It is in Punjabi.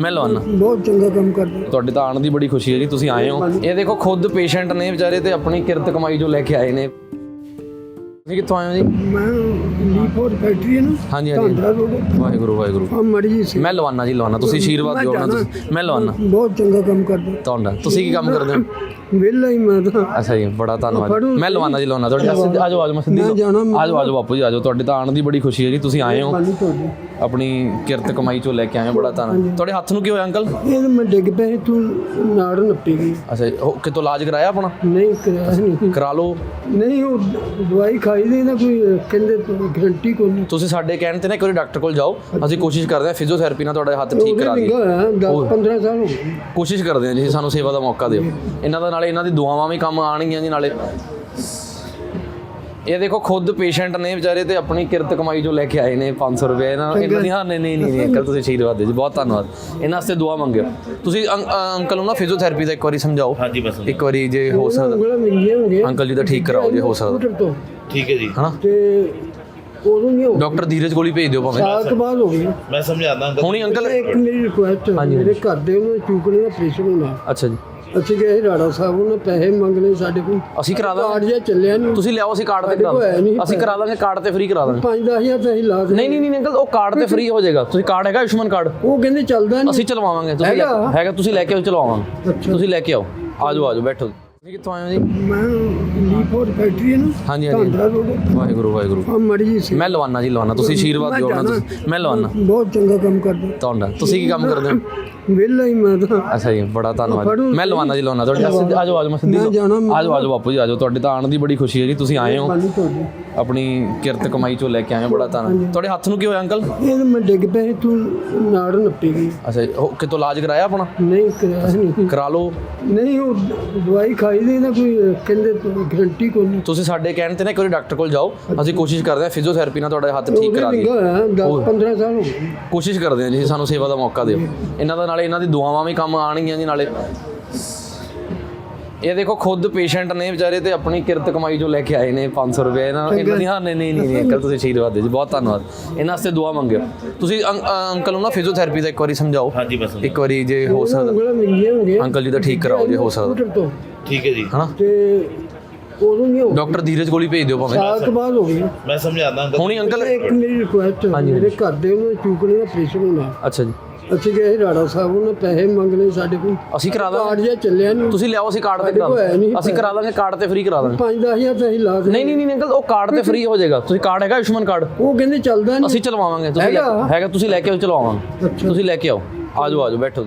ਮੈਂ ਲਵਾਨਾ ਬਹੁਤ ਚੰਗਾ ਕੰਮ ਕਰਦੇ। ਤੁਹਾਡੇ ਤਾਂ ਆਉਣ ਦੀ ਬੜੀ ਖੁਸ਼ੀ ਹੈ ਜੀ ਤੁਸੀਂ ਆਏ ਹੋ। ਇਹ ਦੇਖੋ ਖੁਦ ਪੇਸ਼ੈਂਟ ਨੇ ਵਿਚਾਰੇ ਤੇ ਆਪਣੀ ਕਿਰਤ ਕਮਾਈ ਜੋ ਲੈ ਕੇ ਆਏ ਨੇ। ਤੁਸੀਂ ਕਿੱਥੋਂ ਆਏ ਹੋ ਜੀ? ਮੈਂ ਲੀਫੋਰ ਫੈਕਟਰੀ ਹੈ ਨਾ। ਹਾਂਜੀ ਹਾਂਜੀ। ਧਾਂਦਰਾ ਰੋਡ ਵਾਹਿਗੁਰੂ ਵਾਹਿਗੁਰੂ। ਆ ਮੜੀ ਸੀ। ਮੈਂ ਲਵਾਨਾ ਜੀ ਲਵਾਨਾ। ਤੁਸੀਂ ਆਸ਼ੀਰਵਾਦ ਦਿਓ ਨਾ ਤੁਸੀਂ। ਮੈਂ ਲਵਾਨਾ। ਬਹੁਤ ਚੰਗਾ ਕੰਮ ਕਰਦੇ। ਤੁਹਾਡਾ। ਤੁਸੀਂ ਕੀ ਕੰਮ ਕਰਦੇ ਹੋ? ਵਿਹਲਾ ਹੀ ਮੈਂ ਤਾਂ। ਅੱਛਾ ਜੀ ਬੜਾ ਧੰਨਵਾਦ। ਫੜੋ। ਮੈਂ ਲਵਾਨਾ ਜੀ ਲਵਾਨਾ। ਤੁਹਾਡੇ ਆਜੋ ਆਜੋ ਆਜੋ ਮੈਂ ਸਿੱਧੀ ਮੈਂ ਜਾਣਾ ਆਜੋ ਆਜੋ ਬਾਪੂ ਜੀ ਆਜੋ। ਤੁਹਾਡੇ ਤਾਂ ਆਉਣ ਦੀ ਬੜੀ ਖੁਸ਼ੀ ਹੈ ਜੀ। ਤੁਸੀਂ ਆਏ ਹੋ। ਪਾਣੀ ਤੁਹਾਡੀ। ਆਪਣੀ ਕਿਰਤ ਕਮਾਈ ਚੋਂ ਲੈ ਕੇ ਆਏ ਹੋ। ਬੜਾ ਧੰਨਵਾਦ ਤੁਹਾਡੇ ਹੱਥ ਨੂੰ ਕੀ ਹੋਇਆ ਅੰਕਲ? ਇਹ ਤਾਂ ਮੈਂ ਡਿੱਗ ਪਿਆ ਸੀ, ਤੂੰ ਨਾੜ ਨੱਪੀ ਗਈ। ਅੱਛਾ ਜੀ, ਉਹ ਕਿਤੋਂ ਇਲਾਜ ਕਰਾਇਆ ਆਪਣਾ? ਨਹੀਂ ਕਰਿਆ ਨਹੀਂ। ਕਰਾ ਲਓ। ਨਹੀਂ ਉਹ ਦਵਾਈ ਖਾਈ ਦੀ ਨਾ ਕੋਈ ਕਹਿੰਦੇ ਗਰੰਟੀ ਕੋਈ ਨਹੀਂ ਤੁਸੀਂ ਸਾਡੇ ਕਹਿਣ ਤੇ ਨਾ ਇੱਕ ਵਾਰੀ ਡਾਕਟਰ ਕੋਲ ਜਾਓ। ਅਸੀਂ ਕੋਸ਼ਿਸ਼ ਕਰਦੇ ਹਾਂ ਫਿਜ਼ੀਓਥੈਰੇਪੀ ਨਾਲ ਤੁਹਾਡਾ ਹੱਥ ਠੀਕ ਕਰਾ ਦਈਏ। ਨਿੱਘਾ ਹੋਇਆ 10 15 ਸਾਲ ਹੋ ਗਏ। ਕੋਸ਼ਿਸ਼ ਕਰਦੇ ਹਾਂ ਜੀ ਸਾਨੂੰ ਸੇਵਾ ਦਾ ਮੌਕਾ ਦਿਓ। ਇਹਨਾਂ ਦਾ ਨਾਲੇ ਇਹਨਾਂ ਦੀ ਦੁਆਵਾਂ ਵੀ ਕੰਮ ਆਣਗੀਆਂ ਜੀ ਨਾਲੇ। ਇਹ ਦੇਖੋ ਖੁਦ ਪੇਸ਼ੈਂਟ ਨੇ ਵਿਚਾਰੇ ਤੇ ਆਪਣੀ ਕਿਰਤ ਕਮਾਈ ਜੋ ਲੈ ਕੇ ਆਏ ਨੇ 500 ਰੁਪਏ। ਇਹਨਾਂ ਇਹਨਾਂ ਦੀ ਹਾਂ ਨਹੀਂ ਨਹੀਂ ਨਹੀਂ ਅੰਕਲ ਤੁਸੀਂ ਆਸ਼ੀਰਵਾਦ ਦਿਓ ਜੀ ਬਹੁਤ ਧੰਨਵਾਦ। ਇਹਨਾਂ ਵਾਸਤੇ ਦੁਆ ਮੰਗਿਓ। ਤੁਸੀਂ ਅੰਕਲ ਨੂੰ ਨਾ ਫਿਜ਼ੀਓਥੈਰੇਪੀ ਦਾ ਇੱਕ ਵਾਰੀ ਸਮਝਾਓ। ਹਾਂਜੀ ਬਸ। ਇੱਕ ਵਾਰੀ ਜੇ ਹੋ ਸਕਦਾ। ਅੰਕਲ ਜੀ ਦਾ ਠੀਕ ਕਰਾਓ ਜੇ ਹੋ ਸਕਦਾ। ਠੀਕ ਹੈ ਜੀ। ਹਨਾ? ਤੇ ਉਦੋਂ ਨਹੀਂ ਹੋ ਡਾਕਟਰ ਧੀਰਜ ਕੋਲ ਹੀ ਭੇਜ ਦਿਓ ਭਾਵੇਂ। ਸਾਲ ਤੋਂ ਬਾਅਦ ਹੋ ਗਈ। ਮੈਂ ਸਮਝਾਉਂਦਾ ਅੰਕਲ ਹੁਣੀ ਅੰਕਲ ਇੱਕ ਮੇਰੀ ਰਿਕੁਐਸਟ ਮੇਰੇ ਘਰ ਦੇ ਉਹਨੂੰ ਚੂਕਣੇ ਦਾ ਆਪਰੇਸ਼ਨ ਹੋਣਾ। ਅੱਛਾ ਜੀ। ਅਸੀਂ ਗਏ ਰਾੜਾ ਸਾਹਿਬ ਉਹਨਾਂ ਪੈਸੇ ਮੰਗਣੇ ਸਾਡੇ ਕੋਲ। ਅਸੀਂ ਕਰਾ ਦਾਂਗੇ। ਕਾਰਡ ਜਿਹਾ ਚੱਲਿਆ ਨਹੀਂ। ਤੁਸੀਂ ਲਿਆਓ ਅਸੀਂ ਕਾਰਡ ਤੇ ਕਰਾ ਕੋਲ ਹੈ ਨਹੀਂ ਦਾਂਗੇ ਅਸੀਂ ਕਰਾ ਦਾਂਗੇ ਕਾਰਡ ਤੇ ਫ੍ਰੀ ਕਰਾ ਦਾਂਗੇ। 5-10000 ਤਾਂ ਅਸੀਂ ਲਾ ਦੇ ਨਹੀਂ ਨਹੀਂ ਨਹੀਂ ਅੰਕਲ ਉਹ ਕਾਰਡ ਤੇ ਫ੍ਰੀ ਹੋ ਜਾਏਗਾ। ਤੁਸੀਂ ਕਾਰਡ ਹੈਗਾ ਆਯੁਸ਼ਮਾਨ ਕਾਰਡ? ਉਹ ਕਹਿੰਦੇ ਚੱਲਦਾ ਨਹੀਂ। ਅਸੀਂ ਚਲਵਾਵਾਂਗੇ ਤੁਸੀਂ ਲੈ- ਹੈਗਾ? ਹੈਗਾ ਤੁਸੀਂ ਲੈ ਕੇ ਆਓ ਚਲਵਾਵਾਂਗੇ। ਤੁਸੀਂ ਲੈ ਕੇ ਆਓ। ਆਜੋ ਆਜੋ ਬੈਠੋ। ਤੁਸੀਂ ਕਿੱਥੋਂ ਆਏ ਹੋ ਜੀ? ਮੈਂ ਲੀਫੋਰ ਫੈਕਟਰੀ ਹੈ ਨਾ ਹਾਂਜੀ ਹਾਂਜੀ। ਧਾਂਦਰਾ ਰੋਡ ਵਾਹਿਗੁਰੂ ਵਾਹਿਗੁਰੂ। ਆ ਮੜੀ ਸੀ ਮੈਂ ਲਵਾਨਾ ਜੀ ਲਵਾਨਾ। ਤੁਸੀਂ ਆਸ਼ੀਰਵਾਦ ਦਿਓ ਨਾ ਤੁਸੀਂ ਮੈਂ ਲਵਾਨਾ। ਬਹੁਤ ਚੰਗਾ ਕੰਮ ਕਰਦੇ। ਤੁਹਾਡਾ। ਤੁਸੀਂ ਕੀ ਕੰਮ ਕਰਦੇ ਹੋ? ਵਿਹਲਾ ਹੀ ਮੈਂ ਤਾਂ। ਅੱਛਾ ਜੀ ਬੜਾ ਧੰਨਵਾਦ। ਫੜੋ। ਮੈਂ ਲਵਾਨਾ ਜੀ ਲਵਾਨਾ। ਤੁਹਾਡੇ ਆਜੋ ਆਜੋ ਮੈਂ ਸਿੱਧੀ ਮੈਂ ਜਾਣਾ ਆਜੋ ਆਜੋ ਬਾਪੂ ਜੀ ਆਜੋ। ਤੁਹਾਡੇ ਤਾਂ ਆਉਣ ਦੀ ਬੜੀ ਖੁਸ਼ੀ ਹੈ ਜੀ। ਤੁਸੀਂ ਆਏ ਹੋ। ਆਪਣੀ ਕਿਰਤ ਕਮਾਈ ਚੋਂ ਲੈ ਕੇ ਆਏ ਹੋ। ਬੜਾ ਧੰਨਵਾਦ ਤੁਹਾਡੇ ਹੱਥ ਨੂੰ ਕੀ ਹੋਇਆ ਅੰਕਲ? ਇਹ ਮੈਂ ਡਿੱਗ ਪਿਆ ਤੂੰ ਨਾੜ ਨੱਪੀ ਗਈ। ਅੱਛਾ ਕਿਤੋਂ ਇਲਾਜ ਕਰਾਇਆ ਆਪਣਾ? ਨਹੀਂ ਕਰਿਆ ਨਹੀਂ। ਕਰਾ ਲਓ। ਨਹੀਂ ਉਹ ਦਵਾਈ ਖਾਈ ਦੀ ਨਾ ਕੋਈ ਕਹਿੰਦੇ ਕੋਈ ਨਹੀਂ। ਤੁਸੀਂ ਸਾਡੇ ਕਹਿਣ ਤੇ ਨਾ ਇੱਕ ਵਾਰੀ ਡਾਕਟਰ ਕੋਲ ਜਾਓ। ਅਸੀਂ ਕੋਸ਼ਿਸ਼ ਕਰਦੇ ਹਾਂ ਫਿਜ਼ੀਓਥੈਰੇਪੀ ਨਾਲ ਤੁਹਾਡਾ ਹੱਥ ਠੀਕ ਕਰਾ ਦਈਏ। ਨਿੱਘਾ ਹੋਇਆ 10-15 ਸਾਲ ਹੋ ਗਏ। ਕੋਸ਼ਿਸ਼ ਕਰਦੇ ਹਾਂ ਜੀ ਸਾਨੂੰ ਸੇਵਾ ਦਾ ਮੌਕਾ ਦਿਓ। ਇਹਨਾਂ ਦਾ ਨਾਲੇ ਇਹਨਾਂ ਦੀ ਦੁਆਵਾਂ ਵੀ ਕੰਮ ਆਣਗੀਆਂ ਜੀ ਨਾਲੇ। ਇਹ ਦੇਖੋ ਖੁਦ ਪੇਸ਼ੈਂਟ ਨੇ ਵਿਚਾਰੇ ਤੇ ਆਪਣੀ ਕਿਰਤ ਕਮਾਈ ਜੋ ਲੈ ਕੇ ਆਏ ਨੇ 500 ਰੁਪਏ ਇਹਨਾਂ ਇਹਨਾਂ ਦੀ ਹਾਂ ਨਹੀਂ ਨਹੀਂ ਨਹੀਂ ਅੰਕਲ ਤੁਸੀਂ ਆਸ਼ੀਰਵਾਦ ਦਿਓ ਜੀ ਬਹੁਤ ਧੰਨਵਾਦ। ਇਹਨਾਂ ਵਾਸਤੇ ਦੁਆ ਮੰਗਿਓ। ਤੁਸੀਂ ਅੰਕਲ ਨੂੰ ਨਾ ਫਿਜ਼ੀਓਥੈਰੇਪੀ ਦਾ ਇੱਕ ਵਾਰੀ ਸਮਝਾਓ। ਹਾਂਜੀ ਬਸ ਇੱਕ ਵਾਰੀ ਜੇ ਹੋ ਸਕਦਾ। ਅੰਕਲ ਜੀ ਦਾ ਠੀਕ ਕਰਾਓ ਜੇ ਹੋ ਸਕਦਾ। ਠੀਕ ਹੈ ਜੀ। ਹਨਾ? ਤੇ ਉਦੋਂ ਨਹੀਂ ਹੋ ਡਾਕਟਰ ਧੀਰਜ ਕੋਲ ਹੀ ਭੇਜ ਦਿਓ ਭਾਵੇਂ। ਸਾਲ ਤੋਂ ਬਾਅਦ ਹੋ ਗਈ ਮੈਂ ਸਮਝਾਉਂਦਾ ਅੰਕਲ। ਹੁਣੀ ਅੰਕਲ ਇੱਕ ਮੇਰੀ ਰਿਕੁਐਸਟ ਮੇਰੇ ਘਰ ਦੇ ਉਹਨੂੰ ਚੂਕਣੇ ਦਾ ਆਪਰੇਸ਼ਨ ਹੋਣਾ। ਅੱਛਾ ਜੀ। ਅਸੀਂ ਗਏ ਰਾੜਾ ਸਾਹਿਬ ਉਹਨਾਂ ਪੈਸੇ ਮੰਗਣੇ ਸਾਡੇ ਕੋਲ। ਅਸੀਂ ਕਰਾ ਦਾਂਗੇ। ਕਾਰਡ ਜਿਹਾ ਚੱਲਿਆ ਨਹੀਂ। ਤੁਸੀਂ ਲਿਆਓ ਅਸੀਂ ਕਾਰਡ ਤੇ ਸਾਡੇ ਕੋਲ ਕਰਾ ਹੈ ਨਹੀਂ ਦਾਂਗੇ ਅਸੀਂ ਕਰਾ ਦਾਂਗੇ ਕਾਰਡ ਤੇ ਫ੍ਰੀ ਕਰਾ ਦਾਂਗੇ। 5-10000 ਤਾਂ ਅਸੀਂ ਲਾ ਦੇ ਨਹੀਂ ਨਹੀਂ ਨਹੀਂ ਅੰਕਲ ਉਹ ਕਾਰਡ ਤੇ ਫ੍ਰੀ ਹੋ ਜਾਏਗਾ। ਤੁਸੀਂ ਕਾਰਡ ਹੈਗਾ ਆਯੁਸ਼ਮਾਨ ਕਾਰਡ? ਉਹ ਕਹਿੰਦੇ ਚੱਲਦਾ ਨਹੀਂ। ਅਸੀਂ ਚਲਵਾਵਾਂਗੇ ਤੁਸੀਂ ਲੈ- ਹੈਗਾ? ਹੈਗਾ ਤੁਸੀਂ ਲੈ ਕੇ ਆਓ ਚਲਵਾਵਾਂਗੇ। ਅੱਛਾ। ਤੁਸੀਂ ਲੈ ਕੇ ਆਓ। ਆਜੋ ਆਜੋ ਬੈਠੋ।